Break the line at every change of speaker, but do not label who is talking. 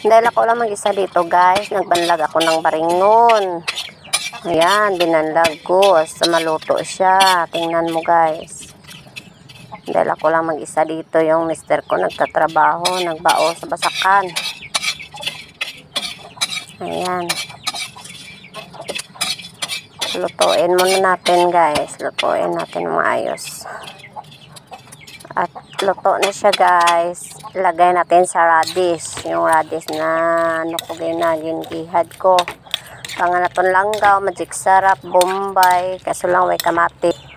Dahil ako lang mag-isa dito guys, nagbanlag ako ng baringon. Ayan, binanlag ko. Sa maluto siya. Tingnan mo guys. Dahil ako lang mag-isa dito, yung mister ko nagtatrabaho, nagbao sa basakan. Ayan. Lutuin muna natin guys. Lutuin natin maayos. At luto na siya guys. Ilagay natin sa radish. Yung radish na ano ko ginagin gihad ko. Pangangaton langgaw, magic sarap, bombay. Kaso lang may kamati.